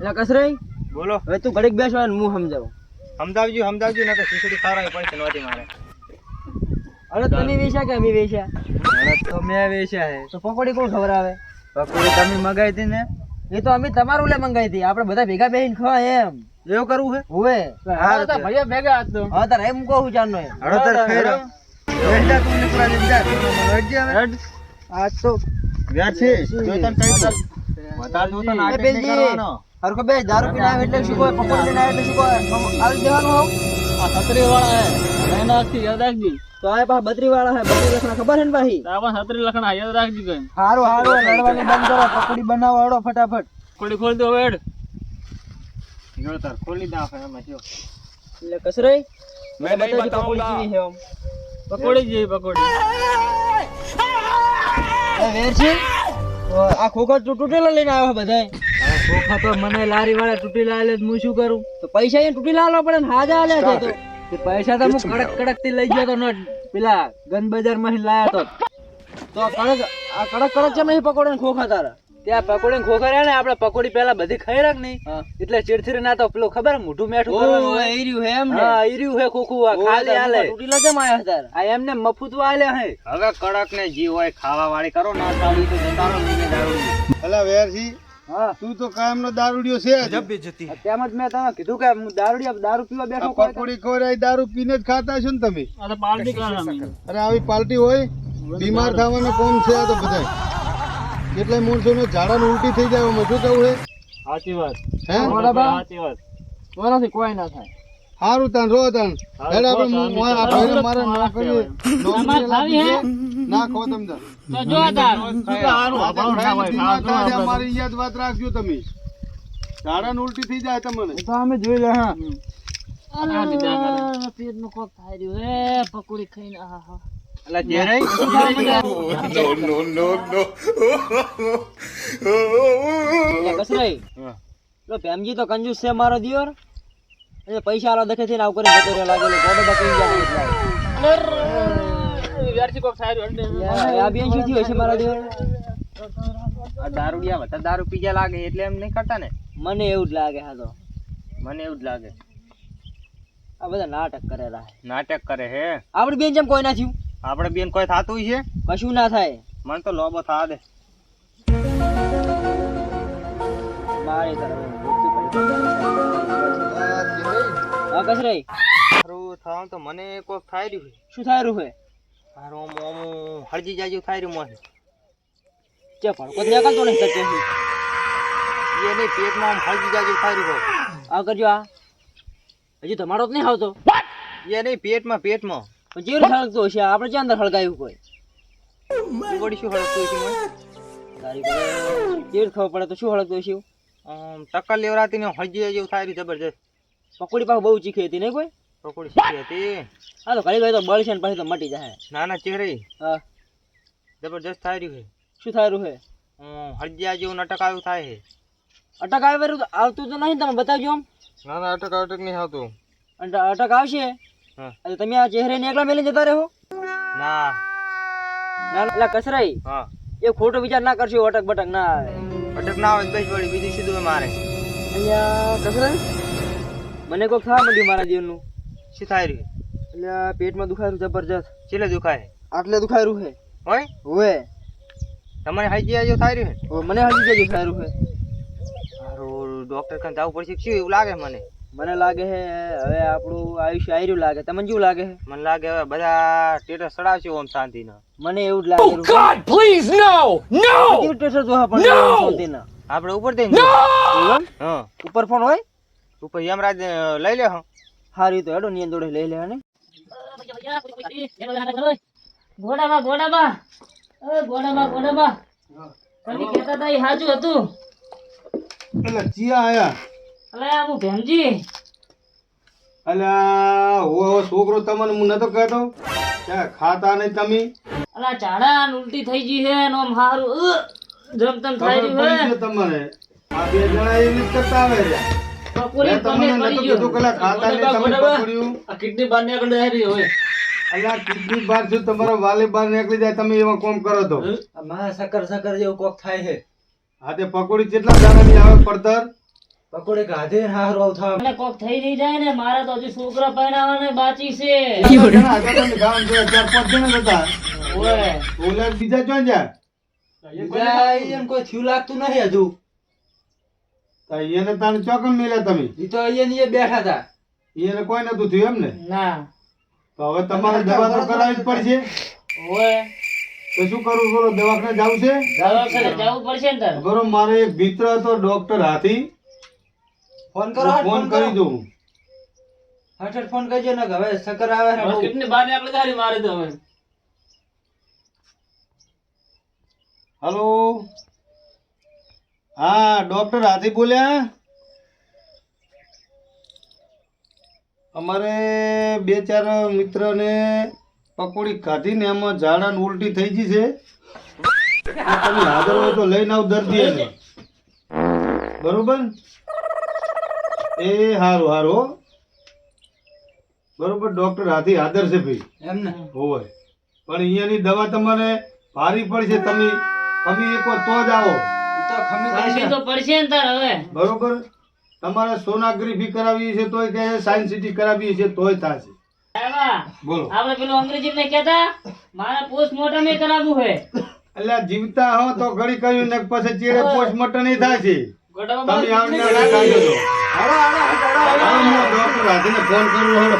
એટલે કસરાઈ બોલો. હવે તું ઘડીક બેસો અને હું સમજાવું. સમજાવજો સમજાવજો ને તો ખીચડી ખારાવી પડશે નોટી મારે. અરે તમે વેચ્યા કે અમે વેચ્યા અરે તો મેં વેચ્યા હે. તો પકોડી કોણ ખબર આવે પકોડી તમે મગાઈ હતી ને. એ તો અમે તમારું લે મંગાવી હતી. આપણે બધા ભેગા બેહીને ખવા એમ. એવું કરવું હે? હોવે. હા તો ભૈયા ભેગા હતો હા તારે એમ કહું એમ હળો તાર ખૈરો વેચા તું નીકળા લઈને જા તું મને વેચજે હવે? આજ તો. વ્યાર છે જોઈ તને કહી દઉં વધારે જોતો નાટક. નહીં કરવાનો. હરખો બે દારૂ પીને આવે એટલે શું કહે પકોડી લઈને આવે એટલે શું કહે આવી દેવાનું હોવ આ છત્રી વાળા હે એના થી યાદ રાખજી. તો આ પા બત્રી વાળા હે બત્રી લખણા ખબર હે ને ભાઈ? તારા છત્રી લખણા યાદ રાખજી કઈ. હારું હારું લડવાની બંધ કરો પકોડી બનાવો હળો ફટાફટ. પકોડી ખોલ દો વેડ. જો તાર ખોલી નાખે એમાં જો. એટલે કસરે મેં બતાવી પકોડી કેવી છે આમ. પકોડી જેવી પકોડી. એ વેર છે? આ ખોખા તું તૂટેલા લઈને આવ્યો બધા ખોખા તો મને લારી વાળા તૂટી લાવે એટલે હું શું કરું? તો પૈસા અહીંયા તૂટેલા આલવા પડે ને હાજા આલ્યા છે તો. પૈસા તો હું કડક કડકથી લઈ ગયો તો નોટ પેલા ગન બજારમાંથી લાયા તો. તો આ કડક આ કડક કડક છે નહીં પકોડે ખોખા તારા? ત્યાં પકોડી ખોખા ને આપણે પકોડી પેલા બધી ખાઈ રાખ નહીં. એટલે ચીડચીડ ના તો પેલું ખબર મોઢું મેઠું કરવાનું હે એમ હા ઈર્યું હે ખોખું આ ખાલી હાલે. તૂટી કેમ આયા તાર? આ એમને મફુત વાલે હે હવે કડક ને જી હોય ખાવા વાળી કરો ના સારી તો જતા લઈને દારૂ અલા વેરસી હા. તું તો કાયમ નો દારૂડિયો છે. તેમ જ મેં તમે કીધું કે હું દારૂડિયા દારૂ પીવા બેઠો પકોડી ખોરાય દારૂ પીને જ ખાતા છો ને તમે? અરે પાર્ટી અરે આવી પાર્ટી હોય? બીમાર થવાનો કોમ છે આ તો બધાય. કેટલાય માણસો ને ઝાડા ઉલટી થઈ જાય એમાં શું કેવું છે સાચી વાત. હે? સાચી વાત કોનાથી કોઈ ના થાય. સારું તાન રો તાન. હેડ આપણે આ ભાઈને મારે નોકરી. ના ખો તમ તો જો તાર. આપણું યાદ વાત રાખજો તમે. ઝાડા ને ઉલટી થઈ જાય તમને. તો અમે જોઈ લે હા. પેટનું કોક થાય રહ્યું. હે પકોડી ખાઈને આહા. એટલે જે રહી એટલે કસરાઈ પેલો ભેમજી તો કંજૂસ છે મારો દિયોર. એટલે પૈસા આલો દેખે થઈને આવું કરીને જતો રહ્યો લાગેલો. ગોડો બકી ગયા વ્યારથી કોક રહ્યું આ બેન શું થયું હશે મારા દિયોર? આ દારૂડિયા વધારે દારૂ પીજા લાગે એટલે એમ નહીં કરતા ને? મને એવું જ લાગે હા તો. મને એવું જ લાગે. આ બધા નાટક કરેલા નાટક કરે હે? આપડી બેન જેમ કોઈ ના થયું. આપણે બેન કોઈ થાતું છે કશું ના થાય. મને તો લોબો થા દે. મારી તરફ થાવ તો મને કોક થાય રહ્યું શું થાય રહ્યું હે મારું હળજી જાજુ થાય રહ્યું મને ચે ભડકો નીકળતો નહીં સચ્ચે એ નહીં પેટમાં આમ હળજી જાજુ થાય રહ્યું આ કરજો આ. હજી તમારો જ નહીં આવતો. એ નહીં પેટમાં પેટમાં. પણ જેવું હળગતો છે આપણે ક્યાં અંદર હળગાયું કોઈ? બોડી શું હળગતું છે તારી જેવું ખબર પડે તો શું હળગતો છે આમ ટક્કર લેવરાતી ને હજી જાજુ થાય જબરજસ્ત. પકોડી પાસે બહુ ચીખી હતી નહીં કોઈ? પકોડી શીખી હતી. હા તો ઘડી ઘડી તો બળશે ને પછી તો મટી જાય નાના ચહેરે. હા. જબરજસ્ત થાય રહ્યું છે. શું થાય રહ્યું હે હળદિયા જેવું નાટક આવ્યું થાય છે. અટક આવ્યું રહ્યું તો આવતું તો નહીં તમે બતાવજો આમ. ના ના અટક અટક નહીં આવતું. અને અટક આવશે? હા. તમે આ ચહેરે ને એકલા મેલી જતા રહો. ના. ના એટલે કસરાઈ. હા. એ ખોટો વિચાર ના કરશો અટક બટક ના અટક ના આવે તો બસ વળી બીજું સીધું મારે? અહીંયા કસરાઈ? મને કોઈક થવા માંડ્યું મારા જીવનનું. શું થાય રહ્યું? એટલે પેટમાં દુખાયું જબરજસ્ત. ચેલે દુખાય? આટલે દુખાયું હે હોય? હોય. તમારે હાઈજી જેવું થાય રહ્યું મને હાજી જજો સારું હે સારું ડોક્ટર કાન જવું પડશે શું એવું લાગે મને? મને લાગે હે હવે આપણું આયુષ્ય આયરું લાગે. તમને કેવું લાગે છે મને લાગે હવે બધા સ્ટેટસ ચડાવશે ઓમ શાંતિના. મને એવું જ લાગે God please no no tester જોવા પણ શાંતિના. આપણે ઉપર દે નો હા. ઉપર ફોન હોય? ઉપર યમરાજ લઈ લે હા. હારી તો હેડો નિયન જોડે લઈ લે ને ગોડાબા એ ગોડાબા ગોડાબા તમે કહેતા હતા એ સાચું હતું. એટલે જીયા આયા. અલે હું ભેમજી. અલ્યા ઓ ઓ છોકરો તમને હું નતો કહેતો. કે ખાતા નહીં તમે? અલા ચાડા ઉલટી થઈ ગઈ હે નો મારું જમ તમ થઈ રહ્યું હે તમને આ બે જણા એવી જ કરતા આવે છે. પકોડી તમે કરી ગયો. તો કલા ખાતા નહીં તમે. પકડ્યું. આ કિડની બહાર નીકળી જાય રહી હોય. અલ્યા કિડની બાર શું તમારો વાલી બાર નીકળી જાય તમે એવા કોમ કરો તો. માં સકર સકર જેવું કોક થાય છે. હા તે પકોડી કેટલા દાણાની આવે પડતર? પકોડે ગાધે ને હારું મને કોક થઈ નહીં જાય ને મારા તો હજુ છોકરા પરણાવવાના બાકી છે. કેટલા જણા હતા તમે ગામ જોયા? ચાર પાંચ જણા હતા. ઓય. ઓલા બીજા ક્યાં ગયા? બીજા કોઈ થયું લાગતું નહીં હજુ. એને તાણે ચોકમ મેલ્યા તમે? ઈ તો અહીંયા ને બેઠા હતા. એને કોઈ નતું થયું એમ ને. ના તો હવે તમારે દવા તો કરાવવી જ પડશે. ઓય. તો શું કરવું બોલો દવાખાને જવું છે? દવાખાને જવું પડશે ને તાર બરોબર મારે એક મિત્ર હતો ડોક્ટર હાથી. ફોન કરો ફોન કરી. દઉં. હટ ફોન કરજો ને હવે સકર આવે છે બહુ. કેટલી બાર આપણે તારી મારી દો હવે. હલો? હા ડોક્ટર હાથી બોલ્યા? અમારે બે ચાર મિત્રને પકોડી ખાધી ને એમાં ઝાડા ને ઉલટી થઈ ગઈ છે. તમે હાજર હોય તો લઈને આવ દર્દી બરોબર? એ હારું હારું બરોબર ડોક્ટર હાથી આદર છે ભાઈ. એમ ને? હોય. પણ અહીંયાની દવા તમારે ભારી પડશે તમે. તમે એકવાર તો જ આવો. ઈ ખમી પડશે. પડશે તો પડશે ને તાર હવે. બરોબર? તમારે સોનાગ્રાફી કરાવી છે તોય કહે સાયન્સ સિટી કરાવી છે તોય થશે. બોલો. આપણે પેલું અંગ્રેજી માં કહેતા મારા પોસ્ટમોર્ટમ એ કરાવવું હે. એટલે જીવતા હો તો ઘડી કહ્યું ને પછી ચેડે પોસ્ટમોર્ટમ નહીં થાય. છે તમે આવીને આગળ કાઢો છો. હવે હું ડોક્ટર હાથીને ફોન કરું હળો.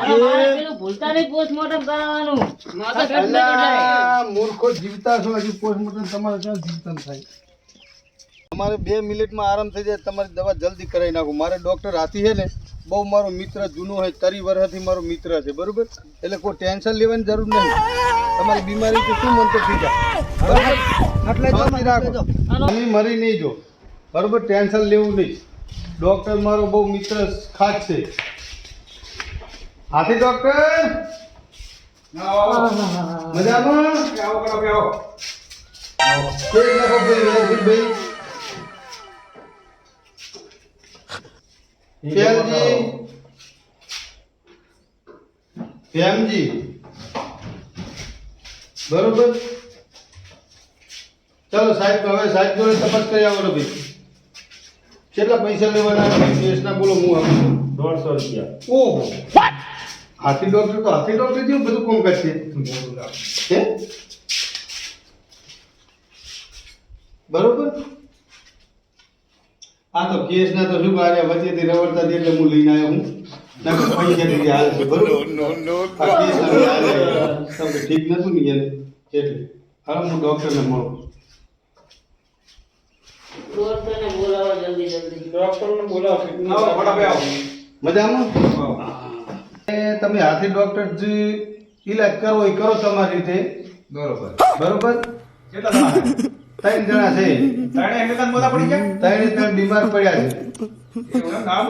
અરે મારે પેલું ભૂલતા નહીં પોસ્ટમોર્ટમ કરાવવાનું. માથા પેટ ન કઢાય. અલા, મૂર્ખો જીવતા છો તમારે બે મિનિટમાં આરામ થઈ જાય તમારી દવા જલ્દી કરાવી નાખો. મારે ડોક્ટર હાથી છે ને બહુ મારો મિત્ર જૂનો હોય તરી વર્ષથી મારો મિત્ર છે બરોબર? એટલે કોઈ ટેન્શન લેવાની જરૂર નહીં. તમારી બીમારી તો શું મનતો થઈ જાય. બરાબર? એટલે શાંતિ રાખો. તમે મરી નહીં જો. બરોબર ટેન્શન લેવું નહીં. ડોક્ટર મારો બહુ મિત્ર ખાસ છે. હાથી ડોક્ટર? મજામાં? કેક નાખો ભાઈ. વ્યવસ્થિત ભાઈ શ્યામજી શ્યામજી બરોબર? ચાલો સાહેબ હવે સાહેબ જોડે તપાસ કરી આવો ભાઈ. કેટલા પૈસા લેવાના કેસના બોલો હું આપું. દોઢસો રૂપિયા. ઓહો. હાથી ડોક્ટર તો હાથી ડોક્ટર જેવું બધું કોમ કરશે હે? બરોબર? આ તો કેસ ના તો શું કાર્ય વચ્ચેથી રવડતા દે એટલે હું લઈને આવ્યો હું. નકર પૈસા દીધી હાલ છે બરોબર? આ કેસ ના લીધે હાલ તમને ઠીક નતું ને એને? એટલે હવે હું ડોક્ટરને મળું. ડોક્ટરને જલ્દી જલ્દી ડોક્ટરને બોલાવો મજામાં? તમે હાથી ડોક્ટર જે ઈલાજ કરવો એ કરો તમારી રીતે. બરોબર. બરોબર? કેટલા જણા છે? ત્રણ જણા છે. ત્રણે એકમેકાને મોઢા પડી ગયા? ત્રણે ત્રણ બીમાર પડ્યા છે? આમ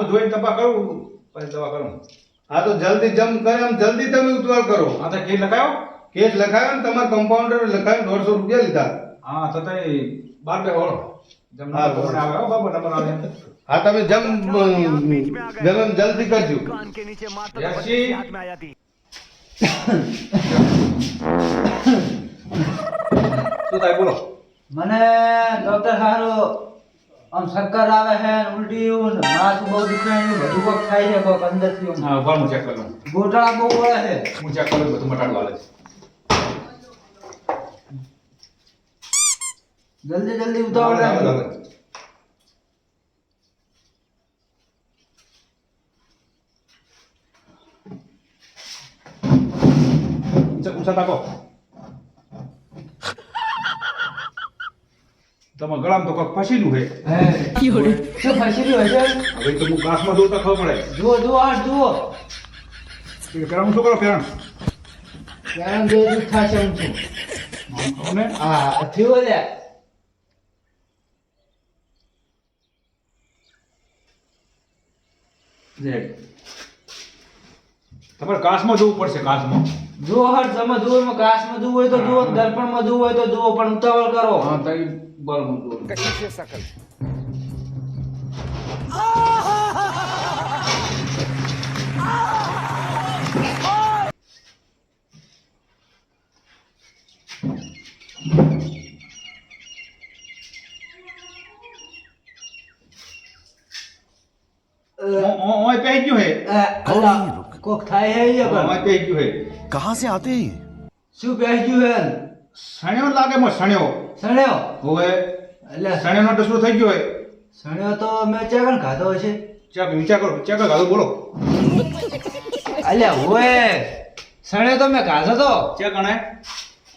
કરું? પછી દવા કરું? હા તો જલ્દી જમ કરે એમ જલ્દી તમે ઉતવાળ કરો. હા તો કેસ લખાયો? કેસ લખાયો ને તમારા કમ્પાઉન્ડર લખાયો દોઢસો રૂપિયા લીધા. હા તો તઈ બાર બે જમ હા, તમે જમ જમ જલ્દી કરજો. શું થાય બોલો. મને ડોક્ટર હારો આમ શક્કર આવે છે ઉલટી માથું બહુ દુખે બધું કોક થાય છે કોક અંદરથી. હા. ઊભા હું ચેક કરું ગોટાળા બહુ વળે છે. હું ચેક કરું બધું મટાડવા આવે છે. જલ્દી જલ્દી ઉતાવળ રાખજો. ઊંચા ઊંચા તાકો. તમે ગળામ તો કક ફસીલું છે. હે. છે હવે તો હું ઘાસમાં દઉં તો ખબર પડે. જુઓ જુઓ આ જુઓ. કે પેલા શું કરો પેરણ? ત્યાં જો દુઃખ થશે હું છું. હા થયું લે તમારે કાસમાં જોવું પડશે કાસમાં જો હર તમે જુઓ એમાં કાચમાં જોવું હોય તો જુઓ દર્પણમાં જુઓ હોય તો જુઓ પણ ઉતાવળ કરો. હા તઈ બળ મૂકવું હે અ, અલા, કોક થાય હે ઈ પણ. ઓય પહેરી ગયું હે कहाँ से आते हैं ये? શું પહેર્યું હે સણ્યો લાગે મો સણ્યો સણ્યો હવે એટલે સણ્યોનો તો શું થઈ ગયો હે સણ્યો તો મેં ચેકણ ખાધો હશે ચેક વિચાર કરો ચેક કરો બોલો અલ્યા ઓય સણ્યો તો મેં ખાધો તો ચેક ગણે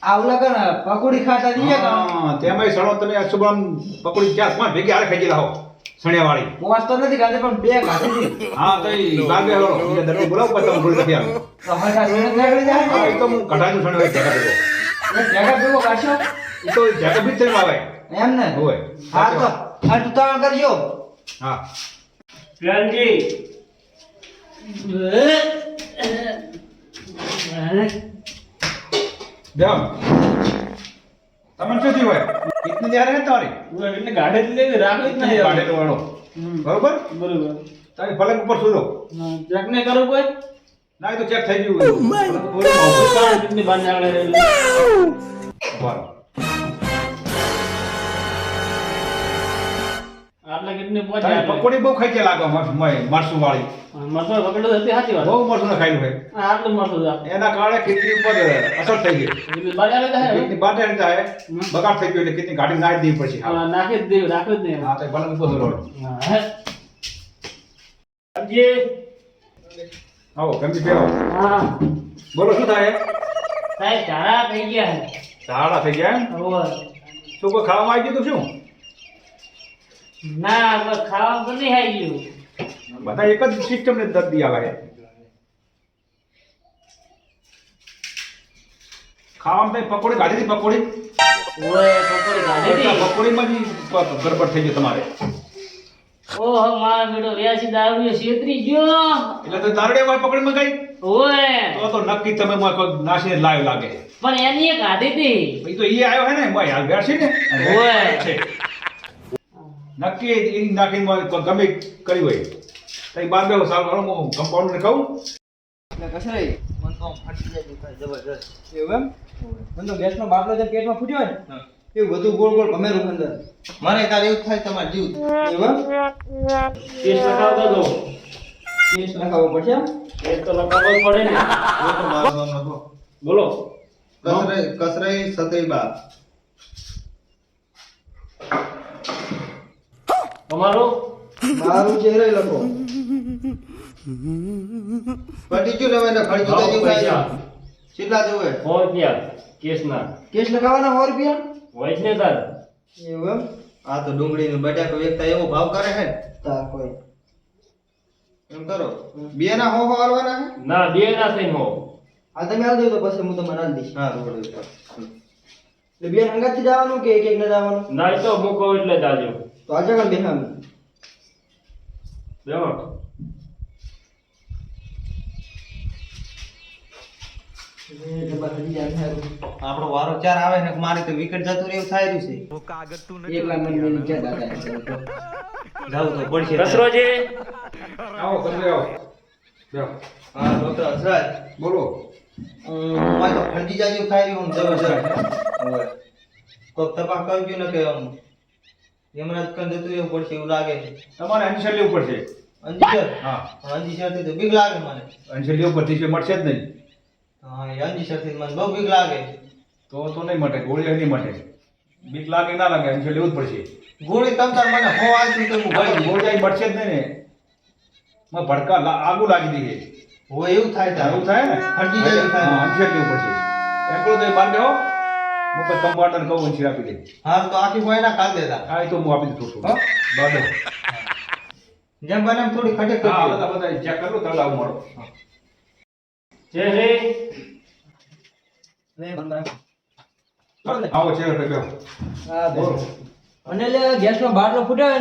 આવલા કણ પકોડી ખાતા દીએ કણ હા તેમાંય સણો તમે આ શુભમ પકોડી ચાર પાંચ ભેગી હારે ખાઈ લાવો સણ્યા હું પોસ તો નથી ખાધી પણ બે હતી હા તો ઈ બાર હળો. દર્દી બોલાવો પછી તમે થોડી નથી આવે તો હરખા સણ્યો નીકળી જાય. હા તો હું કઢાનું સણ્યો જગા દેવો એક ભેગા દેવો કાશો એ તો જગા બી થઈને આવે. એમ ને? હોય. હા તો હા તું તાણ કરજો. હા. થયું હોય હે તમારી એટલે ગાડે જ લેવી રાખવી જ નહીં. ગાડીનો વાળો. બરોબર? બરોબર. તારી પલંગ ઉપર સુધો ચેક નહીં કરો કોઈ? ના તો ચેક થઈ ગયું બાર નીકળે આટલા કેટલી તમે પકોડી બહુ ખાઈ ગયા લાગો મરસું- મરસું વાળી મરસું પકડ્યું હતી સાચી વાત. બહુ મરસું ખાઈ ખાયું હોય. આ આટલું મરસું એના કારણે કિડની ઉપર અસર થઈ ગઈ. તો હે. જાય બગાડ થઈ ગયો એટલે કિડની ગાડી નાખી દેવી પછી હા, નાખી જ દેવું રાખવું જ નહીં હા તો ભલે ઊભો હા, સમજી? આવો ગમતી બેહો. હા. બોલો શું થાય? સાહેબ ધારા થઈ ગયા છે. ઝાડા થઈ ગયા એમ? શું કોઈ ખાવામાં આવી ગયું તું શું? ના હવે ખાવાનું તો નહીં આવી ગયું. બધા એક જ સિસ્ટમ ને દર્દી આવે ખાવામાં તમે પકોડી ગાડી હતી પકોડી? ઓય પકોડી કાઢી હતી? પકોડીમાં જ પ- થઈ ગયો તમારે. ઓહો મારા બેટો વ્યાસી દારૂ છેતરી ગયો. એટલે તો દારૂડિયા વાળી પકોડીમાં ગઈ ઓય. તો તો નક્કી તમે માં કોઈ નાશે લાવ્યો લાગે. પણ એની એક કાઢી હતી તો એ આવ્યો હે ને મોય હાલ બેઠી ને. ઓય. નક્કી એ નાખીને ગમે કરી હોય. તો એ બાર બેહો સારું હાલો હું કમ્પાઉન્ડરને કહું એટલે કસરાઈ મન તો ફાટી જાય જબરજસ્ત. એવું એમ? મન તો ગેસનો બાટલો જે પેટમાં ફૂટ્યો હોય ને એવું બધું ગોળ ગોળ ભમેરું અંદર. મને તારે એવું થાય તમારે જીવ. એવું કેસ લખાવતો તો કેસ લખાવવો પડશે એમ? તો લખાવવો જ પડે ને. મારું નામ લખો. બોલો. કસરાઈ કસરાઈ સતઈબા તમારો? મારું ચહેરો લખો. પટી લેવાય ને હવે ખર્ચો જેવું થાય. કેટલા જોવે? સો રૂપિયા કેસના. કેસ લખાવવાના સો રૂપિયા? હોય જ ને તાર. એવું એમ? આ તો ડુંગળી નું બટાકો વેચતા એવો ભાવ કરે હે તાર કોઈ. એમ કરો. બે ના હો હો હાલવાના હે ના બે ના થઈ હો. આ તમે હાલ દો તો પછી હું તમને હાલ દઈશ. હા રોડ ઉપર. એટલે બે હંગાથી જવાનું કે એક એક ને જવાનું? ના એ તો મૂકો એટલે જાજો તો આજે કાલ બેહામી બેહો. આપણો વારો ચાર આવે ને મારી તો વિકેટ જતું રહ્યું થાય રહ્યું છે. એક લાખ મને મેલી ક્યાં જાવું તો. પડશે કસરોજી. આવો કરી આવો. બેહો. હા ડોક્ટર હસરાજ બોલો. મારે તો ફરજી જાજી થાય રહ્યું જબરજસ્ત ઓય. કોક તપાસ કરજો ને કે યમરાજ કન જતું એવું પડશે એવું લાગે છે. તમારે અંશલ લેવું પડશે અંજીસર હા. અંજીસરથી તો બીક લાગે મને. અંશલ લેવું પડશે છે મળશે જ નહીં. હા એ અંજીસરથી મને બહુ બીક લાગે તો તો નહીં મટે ગોળી નહીં મટે. બીક લાગે ના લાગે અંશલ લેવું જ પડશે ગોળી તમતાર મને હો આવતી તો હું હા, ગોળી મળશે જ નહીં ને. માં ભડકા આગું લાગી દઈએ હો એવું થાય એવું થાય ને? અંશલ લેવું પડશે એકલો તો બાર બેહો હું પછી કમ્પાઉન્ડર કહું અંશલ આપી દે હા તો આખી હોય ના કાલ દેતા. હા એ તો હું આપી દઉં છું. હો? બાર જેમ બને એમ થોડી કરી હા બધા બધા ચેક કરો તો લાવ મળો. જય શ્રી. આવો છે પે બેહો હા બોલો. અને લે ગેસનો બાટલો ફૂટે. ને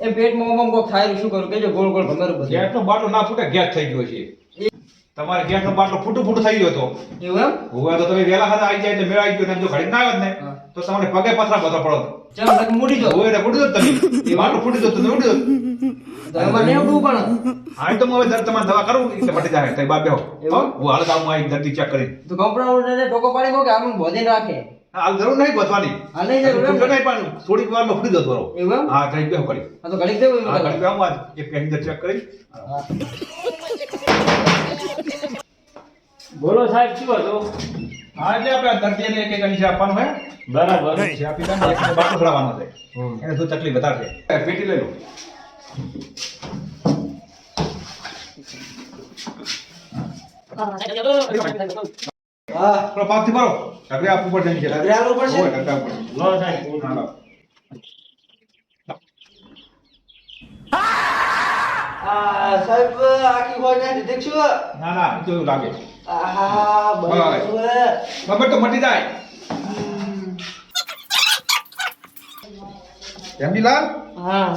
એ પેટમાં ઓમ કોક થાય શું કરું? કેજો ગોળ ગોળ ભમેરું બધું. ગેસનો બાટલો ના ફૂટે ગેસ થઈ ગયો છે. તમારે ગેસનો બાટલો ફૂટું ફૂટું થઈ ગયો હતો. એવું એમ? હવે તો તમે વેલા હાથે આવી જાય એટલે મેળા આવી ગયો ને જો ઘડી ના આવ્યો ને તો તમારે પગે પથરા બધો પડો. ચાલ લગ મૂડી જો હવે ફૂટી દો તમે. એ બાટલો ફૂટી દો તમે ઉડી દો તો ને ઉડવું પણ. હા તો હવે દર તમારે દવા કરું એટલે મટી જાય. તઈ બાબે હો? હું હાલ ગામમાં આવી દર્દી ચેક કરી તો કમ્પાઉન્ડર ને ટોકો પાડી કો કે આમ બોધીને રાખે. હાલ જરૂર નહીં ગોતવાની હા, નહીં જરૂર? નહીં પણ થોડીક વારમાં ફૂટી જતો રહો એવું હા કઈ ગયો કરી હા તો ઘડી દેવું કરે. કઈ આજ એક પેસેન્જર ચેક કરી બોલો સાહેબ શું હતું હા એટલે આપણે દર્દીને એક એક અંશે આપવાનું હોય બરાબર. છે આપી દે ને એક બાટલો ખવડાવવાનો છે. એને શું તકલીફ વધારે છે? પેટી લઈ લો. હા ભરો. લો સાહેબ હા, લો. આ સાહેબ આખી હોય ને દેખશું? ના ના જોયું લાગે આહા બરાબર. તો મટી જાય. હેમજીલાલ હા.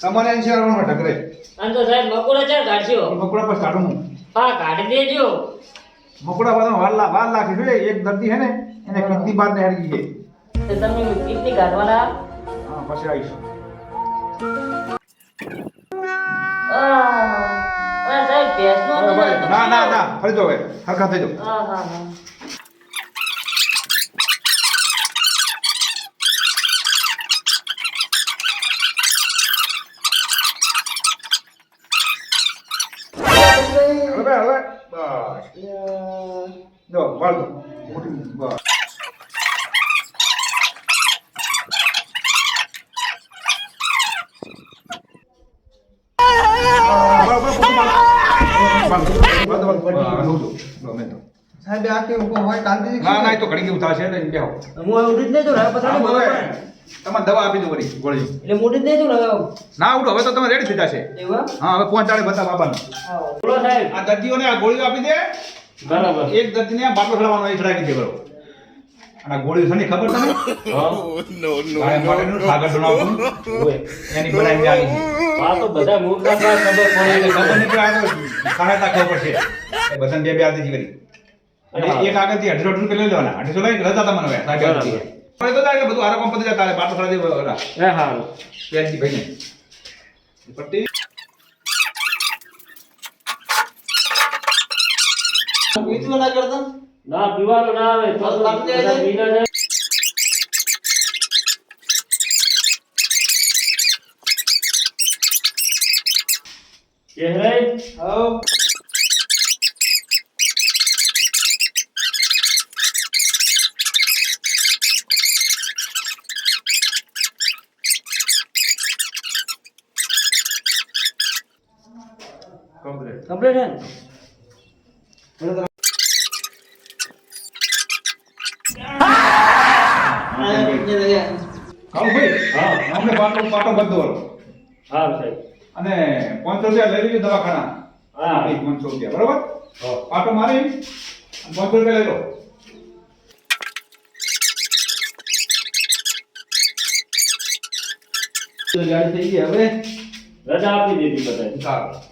તમારે અહીં શેરવાનો ઢગલે અને તો સાહેબ મકોડા ચાર કાઢશો? મકોડા પર કાઢું હું. હા કાઢી દેજો. મકોડા બધા વાલ લા- વાર લાગે છે એક દર્દી છે ને એને કિડની બાદ ને હરી ગઈ તો તમે કેટલી કાઢવાના? હા પછી આવીશું. ના ના ના ફરી જાઓ હવે. હરખા થઈ જાઓ. હા હા હા. હવે હવે બસ. જો વાળ. મોટી બસ. સાહેબ આખી ઉપર હોય કાંદી ના ના એ તો ઘડી કેવું ને બેહો. હું હવે જ નહીં બરાબર. તમારે દવા આપી દો વળી ગોળી એટલે મોટી જ નહીં ના ઉઠો હવે તો તમે રેડી થઈ જશે. હા હવે પહોંચાડે બધા બાબાને. બોલો સાહેબ. આ દર્દીઓને આ ગોળીઓ આપી દે. બરાબર. એક દર્દીને બાટલો ખડાવવાનો એ ખડાવી દે બરોબર. આ ગોળી છે ને ખબર માટેનું સાગર હોય એની બનાવી આવી છે. આ તો બધા મૂર્ખા ખબર એટલે પડે ખબર નહીં પડે આ તો સહાયતા ખબર પડશે. એ બધાને બે બે આદિ કરી અને એક આગળથી અઢીસો અઢીસો લઈ લેવાના. અઢીસો લઈ રજા તમને હવે સાહેબ. તો તારે બધું આરો કંપની જતા બાટલો ચડાવી દે હા ભાઈને. પટ્ટી. ના કરતા? ના પીવાનું ના આવે તો? પીના જાય. ચહેરાઈ હવ. કમ્પ્લીટ કમ્પ્લીટ હે ને? ભાઈ. હા અમને પાટો પાટો બધો હા સાહેબ અને પાંચસો રૂપિયા લઈ લેજો દવાખાના. હા. પાંચસો રૂપિયા બરોબર. પાટો મારી પાંચસો રૂપિયા લઈ લો. ગાડી થઈ ગઈ હવે? રજા આપી દીધી બધા સારું.